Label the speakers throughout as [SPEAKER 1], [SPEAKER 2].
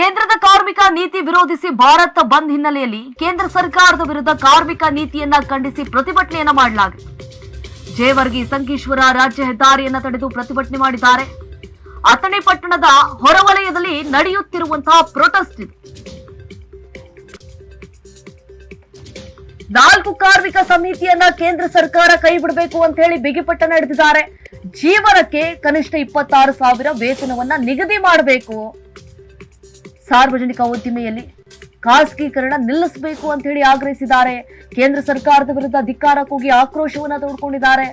[SPEAKER 1] ಕೇಂದ್ರದ ಕಾರ್ಮಿಕ ನೀತಿ ವಿರೋಧಿಸಿ ಭಾರತ ಬಂದ್ ಹಿನ್ನೆಲೆಯಲ್ಲಿ ಕೇಂದ್ರ ಸರ್ಕಾರದ ವಿರುದ್ಧ ಕಾರ್ಮಿಕ ನೀತಿಯನ್ನ ಖಂಡಿಸಿ ಪ್ರತಿಭಟನೆಯನ್ನ ಮಾಡಲಾಗಿದೆ. ಜೇವರ್ಗಿ ಸಂಕೇಶ್ವರ ರಾಜ್ಯ ಹೆದ್ದಾರಿಯನ್ನ ತಡೆದು ಪ್ರತಿಭಟನೆ ಮಾಡಿದ್ದಾರೆ. ಅಥಣಿ ಪಟ್ಟಣದ ಹೊರವಲಯದಲ್ಲಿ ನಡೆಯುತ್ತಿರುವಂತಹ ಪ್ರೊಟೆಸ್ಟ್ ಇದು. ನಾಲ್ಕು ಕಾರ್ಮಿಕ ಸಮಿತಿಯನ್ನ ಕೇಂದ್ರ ಸರ್ಕಾರ ಕೈ ಬಿಡಬೇಕು ಅಂತ ಹೇಳಿ ಬಿಗಿಪಟ್ಟ ನಡೆದಿದ್ದಾರೆ. ಜೀವನಕ್ಕೆ ಕನಿಷ್ಠ ಇಪ್ಪತ್ತಾರು ಸಾವಿರ ವೇತನವನ್ನ ನಿಗದಿ ಮಾಡಬೇಕು. ಸಾರ್ವಜನಿಕ ಉದ್ದಿಮೆಯಲ್ಲಿ ಖಾಸಗೀಕರಣ ನಿಲ್ಲಿಸಬೇಕು ಅಂತ ಹೇಳಿ ಆಗ್ರಹಿಸಿದ್ದಾರೆ. ಕೇಂದ್ರ ಸರ್ಕಾರದ ವಿರುದ್ಧ ಧಿಕ್ಕಾರ ಕೂಗಿ ಆಕ್ರೋಶವನ್ನ ತೋಡ್ಕೊಂಡಿದ್ದಾರೆ.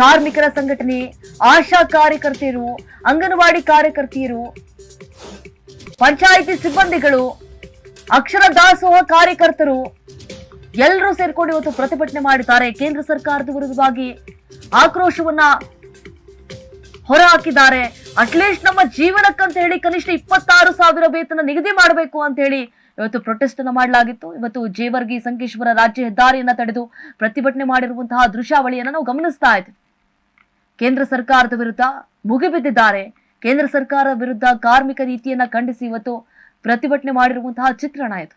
[SPEAKER 1] ಕಾರ್ಮಿಕರ ಸಂಘಟನೆ, ಆಶಾ ಕಾರ್ಯಕರ್ತೆಯರು, ಅಂಗನವಾಡಿ ಕಾರ್ಯಕರ್ತೆಯರು, ಪಂಚಾಯಿತಿ ಸಿಬ್ಬಂದಿಗಳು, ಅಕ್ಷರ ದಾಸೋಹ ಕಾರ್ಯಕರ್ತರು ಎಲ್ಲರೂ ಸೇರಿಕೊಂಡು ಇವತ್ತು ಪ್ರತಿಭಟನೆ ಮಾಡಿದ್ದಾರೆ. ಕೇಂದ್ರ ಸರ್ಕಾರದ ವಿರುದ್ಧವಾಗಿ ಆಕ್ರೋಶವನ್ನ ಹೊರಹಾಕಿದ್ದಾರೆ. ಅಟ್ಲೀಸ್ಟ್ ನಮ್ಮ ಜೀವನಕ್ಕಂತ ಹೇಳಿ ಕನಿಷ್ಠ ಇಪ್ಪತ್ತಾರು ಸಾವಿರ ವೇತನ ನಿಗದಿ ಮಾಡಬೇಕು ಅಂತ ಹೇಳಿ ಇವತ್ತು ಪ್ರೊಟೆಸ್ಟ್ ಅನ್ನು ಮಾಡಲಾಗಿತ್ತು. ಇವತ್ತು ಜೇವರ್ಗಿ ಸಂಕೇಶ್ವರ ರಾಜ್ಯ ಹೆದ್ದಾರಿಯನ್ನ ತಡೆದು ಪ್ರತಿಭಟನೆ ಮಾಡಿರುವಂತಹ ದೃಶ್ಯಾವಳಿಯನ್ನ ನಾವು ಗಮನಿಸ್ತಾ ಇದ್ವಿ. ಕೇಂದ್ರ ಸರ್ಕಾರದ ವಿರುದ್ಧ ಮುಗಿಬಿದ್ದಿದ್ದಾರೆ ಕೇಂದ್ರ ಸರ್ಕಾರ ವಿರುದ್ಧ ಕಾರ್ಮಿಕ ನೀತಿಯನ್ನ ಖಂಡಿಸಿ ಇವತ್ತು ಪ್ರತಿಭಟನೆ ಮಾಡಿರುವಂತಹ ಚಿತ್ರಣ ಇದು.